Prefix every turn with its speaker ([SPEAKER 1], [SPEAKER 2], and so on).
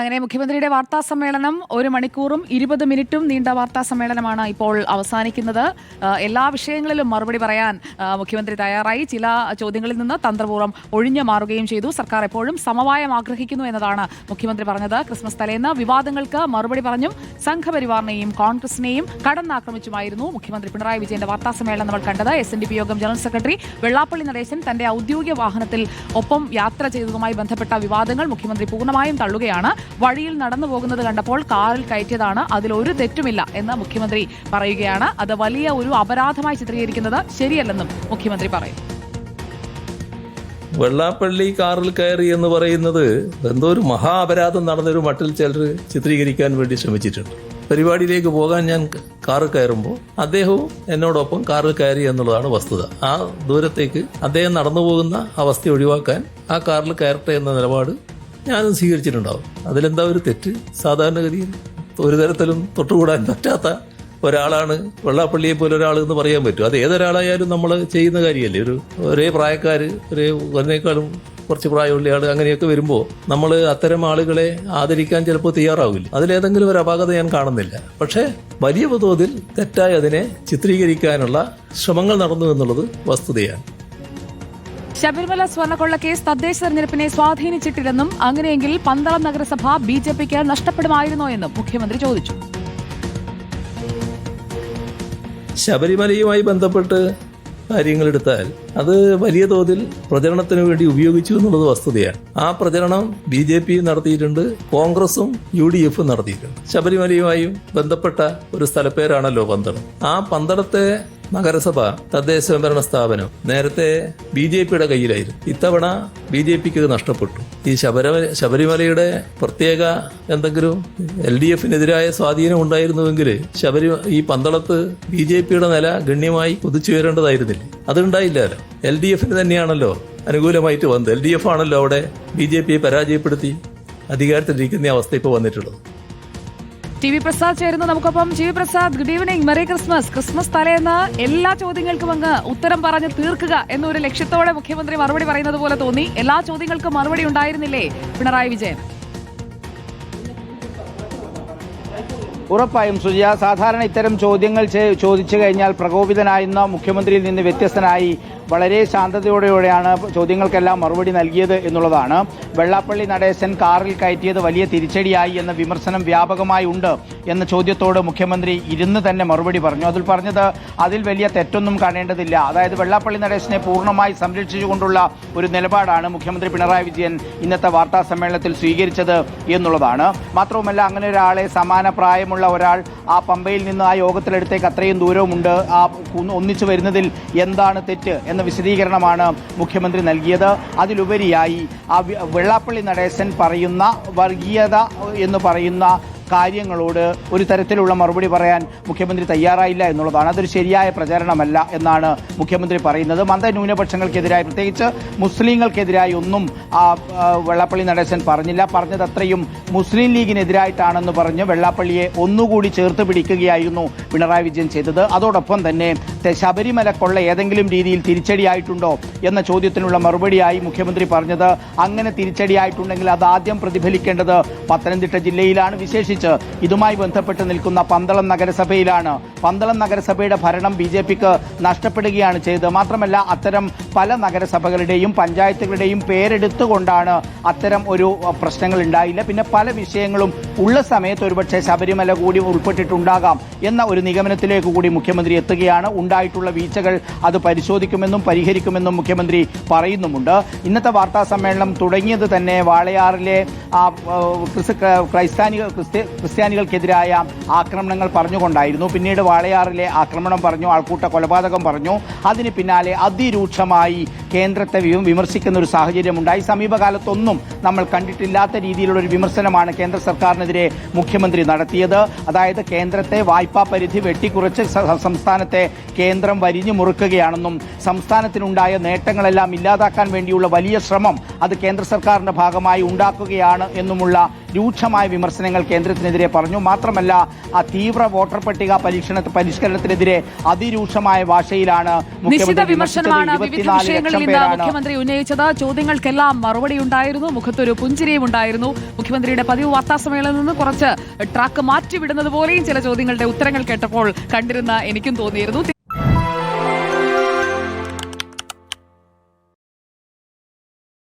[SPEAKER 1] അങ്ങനെ മുഖ്യമന്ത്രിയുടെ വാർത്താ സമ്മേളനം ഒരു മണിക്കൂറും ഇരുപത് മിനിറ്റും നീണ്ട വാർത്താ സമ്മേളനമാണ് ഇപ്പോൾ അവസാനിക്കുന്നത്. എല്ലാ വിഷയങ്ങളിലും മറുപടി പറയാൻ മുഖ്യമന്ത്രി തയ്യാറായി. ചില ചോദ്യങ്ങളിൽ നിന്ന് തന്ത്രപൂർവം ഒഴിഞ്ഞു മാറുകയും ചെയ്തു. സർക്കാർ എപ്പോഴും സമവായം ആഗ്രഹിക്കുന്നു എന്നതാണ് മുഖ്യമന്ത്രി പറഞ്ഞത്. ക്രിസ്മസ് തലേന്ന് വിവാദങ്ങൾക്ക് മറുപടി പറഞ്ഞും സംഘപരിവാറിനെയും കോൺഗ്രസിനെയും കടന്നാക്രമിച്ചുമായിരുന്നു മുഖ്യമന്ത്രി പിണറായി വിജയന്റെ വാർത്താ സമ്മേളനം നമ്മൾ കണ്ടത്. S N D P Yogam general secretary Vellappally Natesan തന്റെ ഔദ്യോഗിക വാഹനത്തിൽ ഒപ്പം യാത്ര ചെയ്തതുമായി ബന്ധപ്പെട്ട വിവാദങ്ങൾ മുഖ്യമന്ത്രി പൂർണമായും തള്ളുകയാണ്. വഴിയിൽ നടന്നു പോകുന്നത് കണ്ടപ്പോൾ കാറിൽ കയറ്റിയതാണ്. അതിൽ ഒരു തെറ്റുമില്ല എന്ന് മുഖ്യമന്ത്രി പറയുകയാണ്. അത് വലിയ ഒരു അപരാധമായി ചിത്രീകരിക്കുന്നത് ശരിയല്ലെന്നും മുഖ്യമന്ത്രി പറയും.
[SPEAKER 2] വെള്ളാപ്പള്ളി കാറിൽ കയറി എന്ന് പറയുന്നത് എന്തോ ഒരു മഹാ അപരാധം നടന്നൊരു മട്ടിൽ ചിലർ ചിത്രീകരിക്കാൻ വേണ്ടി ശ്രമിച്ചിട്ടുണ്ട്. പരിപാടിയിലേക്ക് പോകാൻ ഞാൻ കാറിൽ കയറുമ്പോൾ അദ്ദേഹവും എന്നോടൊപ്പം കാറിൽ കയറി എന്നുള്ളതാണ് വസ്തുത. ആ ദൂരത്തേക്ക് അദ്ദേഹം നടന്നു പോകുന്ന അവസ്ഥ ഒഴിവാക്കാൻ ആ കാറിൽ കയറട്ടെ എന്ന നിലപാട് ഞാനും സ്വീകരിച്ചിട്ടുണ്ടാവും. അതിലെന്താ ഒരു തെറ്റ്? സാധാരണഗതിയിൽ ഒരു തരത്തിലും തൊട്ടുകൂടാൻ പറ്റാത്ത ഒരാളാണ് വെള്ളാപ്പള്ളിയെ പോലെ ഒരാൾ എന്ന് പറയാൻ പറ്റും. അത് ഏതൊരാളായാലും നമ്മൾ ചെയ്യുന്ന കാര്യമല്ലേ? ഒരു ഒരേ പ്രായക്കാർ ഒരേ ഒന്നേക്കാളും കുറച്ച് പ്രായമുള്ള ആൾ അങ്ങനെയൊക്കെ വരുമ്പോൾ നമ്മൾ അത്തരം ആളുകളെ ആദരിക്കാൻ ചിലപ്പോൾ തയ്യാറാവില്ല. അതിലേതെങ്കിലും ഒരു അപാകത ഞാൻ കാണുന്നില്ല. പക്ഷേ വലിയ തോതിൽ തെറ്റായി അതിനെ ചിത്രീകരിക്കാനുള്ള ശ്രമങ്ങൾ നടന്നു എന്നുള്ളത് വസ്തുതയാണ്.
[SPEAKER 1] ശബരിമല സ്വർണക്കൊള്ള കേസ് തദ്ദേശ തെരഞ്ഞെടുപ്പിനെ സ്വാധീനിച്ചിട്ടില്ലെന്നും അങ്ങനെയെങ്കിൽ പന്തളം നഗരസഭ ബി ജെ പിക്ക് നഷ്ടപ്പെടുമായിരുന്നോ എന്നും മുഖ്യമന്ത്രി ചോദിച്ചു.
[SPEAKER 2] ശബരിമലയുമായി ബന്ധപ്പെട്ട് കാര്യങ്ങൾ എടുത്താൽ അത് വലിയ തോതിൽ പ്രചരണത്തിന് വേണ്ടി ഉപയോഗിച്ചു എന്നുള്ളത് വസ്തുതയാണ്. ആ പ്രചരണം ബി ജെ പി നടത്തിയിട്ടുണ്ട് കോൺഗ്രസും യു ഡി എഫും നടത്തിയിട്ടുണ്ട്. ശബരിമലയുമായും ബന്ധപ്പെട്ട ഒരു സ്ഥലപ്പേരാണല്ലോ പന്തളം. ആ പന്തളത്തെ നഗരസഭ തദ്ദേശ സ്വയംഭരണ സ്ഥാപനം നേരത്തെ ബി ജെ പിയുടെ കയ്യിലായിരുന്നു. ഇത്തവണ ബി ജെ പിക്ക് നഷ്ടപ്പെട്ടു. ഈ ശബരിമല ശബരിമലയുടെ പ്രത്യേക എന്തെങ്കിലും എൽ ഡി എഫിനെതിരായ സ്വാധീനം ഉണ്ടായിരുന്നുവെങ്കിൽ ശബരി ഈ പന്തളത്ത് ബി ജെ പിയുടെ നില ഗണ്യമായി കുതിച്ചുയരേണ്ടതായിരുന്നില്ല അതുണ്ടായില്ലല്ലോ എൽ ഡി എഫിന് തന്നെയാണല്ലോ അനുകൂലമായിട്ട് വന്നത്. എൽ ഡി എഫ് ആണല്ലോ അവിടെ ബി ജെ പിയെ പരാജയപ്പെടുത്തി അധികാരത്തിലിരിക്കുന്ന അവസ്ഥ ഇപ്പോൾ വന്നിട്ടുള്ളത്.
[SPEAKER 1] ടി വി പ്രസാദ് ചേരുന്നു. നമുക്കൊപ്പം G V Prasad good evening merry Christmas Christmas തലേന്ന് എല്ലാ ചോദ്യങ്ങൾക്കും അങ്ങ് ഉത്തരം പറഞ്ഞ് തീർക്കുക എന്നൊരു ലക്ഷ്യത്തോടെ മുഖ്യമന്ത്രി മറുപടി പറയുന്നത് പോലെ തോന്നി. എല്ലാ ചോദ്യങ്ങൾക്കും മറുപടി ഉണ്ടായിരുന്നില്ലേ പിണറായി വിജയൻ?
[SPEAKER 3] ഉറപ്പായും സുജയ സാധാരണ ഇത്തരം ചോദ്യങ്ങൾ ചോദിച്ചു കഴിഞ്ഞാൽ പ്രകോപിതനായിരുന്ന മുഖ്യമന്ത്രിയിൽ നിന്ന് വ്യത്യസ്തനായി വളരെ ശാന്തതയോടെയാണ് ചോദ്യങ്ങൾക്കെല്ലാം മറുപടി നൽകിയത് എന്നുള്ളതാണ്. വെള്ളാപ്പള്ളി നടേശൻ കാറിൽ കയറ്റിയത് വലിയ തിരിച്ചടിയായി എന്ന വിമർശനം വ്യാപകമായി ഉണ്ട് എന്ന ചോദ്യത്തോട് മുഖ്യമന്ത്രി ഇരുന്ന് തന്നെ മറുപടി പറഞ്ഞു. അതിൽ പറഞ്ഞത് അതിൽ വലിയ തെറ്റൊന്നും കാണേണ്ടതില്ല. അതായത് വെള്ളാപ്പള്ളി നടേശനെ പൂർണമായി സംരക്ഷിച്ചുകൊണ്ടുള്ള ഒരു നിലപാടാണ് മുഖ്യമന്ത്രി പിണറായി വിജയൻ ഇന്നത്തെ വാർത്താ സമ്മേളനത്തിൽ സ്വീകരിച്ചത് എന്നുള്ളതാണ്. മാത്രവുമല്ല അങ്ങനെ ഒരാളെ സമാന പ്രായമുള്ള ഒരാൾ ആ പമ്പയിൽ നിന്ന് ആ യോഗത്തിലെടുത്തേക്ക് അത്രയും ദൂരവുമുണ്ട്. ആ ഒന്നിച്ചു വരുന്നതിൽ എന്താണ് തെറ്റ് എന്ന വിശദീകരണമാണ് മുഖ്യമന്ത്രി നൽകിയത്. അതിലുപരിയായി ആ വെള്ളാപ്പള്ളി നടേശൻ പറയുന്ന വർഗീയത എന്ന് പറയുന്ന കാര്യങ്ങളോട് ഒരു തരത്തിലുള്ള മറുപടി പറയാൻ മുഖ്യമന്ത്രി തയ്യാറായില്ല എന്നുള്ളതാണ്. അതൊരു ശരിയായ പ്രചാരണമല്ല എന്നാണ് മുഖ്യമന്ത്രി പറയുന്നത്. മതന്യൂനപക്ഷങ്ങൾക്കെതിരായി പ്രത്യേകിച്ച് മുസ്ലിങ്ങൾക്കെതിരായി ഒന്നും വെള്ളാപ്പള്ളി നടേശൻ പറഞ്ഞില്ല. പറഞ്ഞത് അത്രയും മുസ്ലിം ലീഗിനെതിരായിട്ടാണെന്ന് പറഞ്ഞ് വെള്ളാപ്പള്ളിയെ ഒന്നുകൂടി ചേർത്ത് പിടിക്കുകയായിരുന്നു പിണറായി വിജയൻ ചെയ്തത്. അതോടൊപ്പം തന്നെ ശബരിമല കൊള്ള ഏതെങ്കിലും രീതിയിൽ തിരിച്ചടിയായിട്ടുണ്ടോ എന്ന ചോദ്യത്തിനുള്ള മറുപടിയായി മുഖ്യമന്ത്രി പറഞ്ഞത്. അങ്ങനെ തിരിച്ചടിയായിട്ടുണ്ടെങ്കിൽ അത് ആദ്യം പ്രതിഫലിക്കേണ്ടത് പത്തനംതിട്ട ജില്ലയിലാണ്. വിശേഷിച്ച് ഇതുമായി ബന്ധപ്പെട്ട് നിൽക്കുന്ന പന്തളം നഗരസഭയിലാണ്. പന്തളം നഗരസഭയുടെ ഭരണം ബി ജെ പിക്ക് നഷ്ടപ്പെടുകയാണ് ചെയ്തത്. മാത്രമല്ല അത്തരം പല നഗരസഭകളുടെയും പഞ്ചായത്തുകളുടെയും പേരെടുത്തുകൊണ്ടാണ് അത്തരം ഒരു പ്രശ്നങ്ങൾ ഉണ്ടായില്ല. പിന്നെ പല വിഷയങ്ങളും ഉള്ള സമയത്ത് ഒരുപക്ഷെ ശബരിമല കൂടി ഉൾപ്പെട്ടിട്ടുണ്ടാകാം എന്ന ഒരു നിഗമനത്തിലേക്ക് കൂടി മുഖ്യമന്ത്രി എത്തുകയാണ്. ഉണ്ടായിട്ടുള്ള വീഴ്ചകൾ അത് പരിശോധിക്കുമെന്നും പരിഹരിക്കുമെന്നും മുഖ്യമന്ത്രി പറയുന്നുമുണ്ട്. ഇന്നത്തെ വാർത്താ സമ്മേളനം തുടങ്ങിയത് തന്നെ വാളയാറിലെ ക്രൈസ്താനികൾ ക്രിസ്ത്യാനികൾക്കെതിരായ ആക്രമണങ്ങൾ പറഞ്ഞുകൊണ്ടായിരുന്നു. പിന്നീട് വാളയാറിലെ ആക്രമണം പറഞ്ഞു ആൾക്കൂട്ട കൊലപാതകം പറഞ്ഞു. അതിന് പിന്നാലെ അതിരൂക്ഷമായി കേന്ദ്രത്തെ വിമർശിക്കുന്ന ഒരു സാഹചര്യമുണ്ടായി. സമീപകാലത്തൊന്നും നമ്മൾ കണ്ടിട്ടില്ലാത്ത രീതിയിലുള്ള ഒരു വിമർശനമാണ് കേന്ദ്ര സർക്കാരിനെതിരെ മുഖ്യമന്ത്രി നടത്തിയത്. അതായത് കേന്ദ്രത്തെ വായ്പാ പരിധി വെട്ടിക്കുറച്ച് സംസ്ഥാനത്തെ കേന്ദ്രം വരിഞ്ഞു മുറുക്കുകയാണെന്നും സംസ്ഥാനത്തിനുണ്ടായ നേട്ടങ്ങളെല്ലാം ഇല്ലാതാക്കാൻ വേണ്ടിയുള്ള വലിയ ശ്രമം അത് കേന്ദ്ര സർക്കാരിന്റെ ഭാഗമായി ഉണ്ടാക്കുകയാണ് എന്നുമുള്ള രൂക്ഷമായ വിമർശനങ്ങൾ കേന്ദ്രത്തിനെതിരെ പറഞ്ഞു. മാത്രമല്ല ആ തീവ്ര വോട്ടർ പട്ടിക പരീക്ഷണ പരിഷ്കരണത്തിനെതിരെ അതിരൂക്ഷമായ ഭാഷയിലാണ്
[SPEAKER 1] നിശ്ചിത വിമർശനമാണ് വിവിധ വിഷയങ്ങളിൽ ഇന്ന് മുഖ്യമന്ത്രി ഉന്നയിച്ചത്. ചോദ്യങ്ങൾക്കെല്ലാം മറുപടി ഉണ്ടായിരുന്നു. മുഖത്തൊരു പുഞ്ചിരിയും ഉണ്ടായിരുന്നു. മുഖ്യമന്ത്രിയുടെ പതിവ് വാർത്താ സമ്മേളനത്തിൽ നിന്ന് കുറച്ച് ട്രാക്ക് മാറ്റിവിടുന്നത് പോലെയും ചില ചോദ്യങ്ങളുടെ ഉത്തരങ്ങൾ കേട്ടപ്പോൾ കണ്ടിരുന്ന എനിക്കും തോന്നിയിരുന്നു.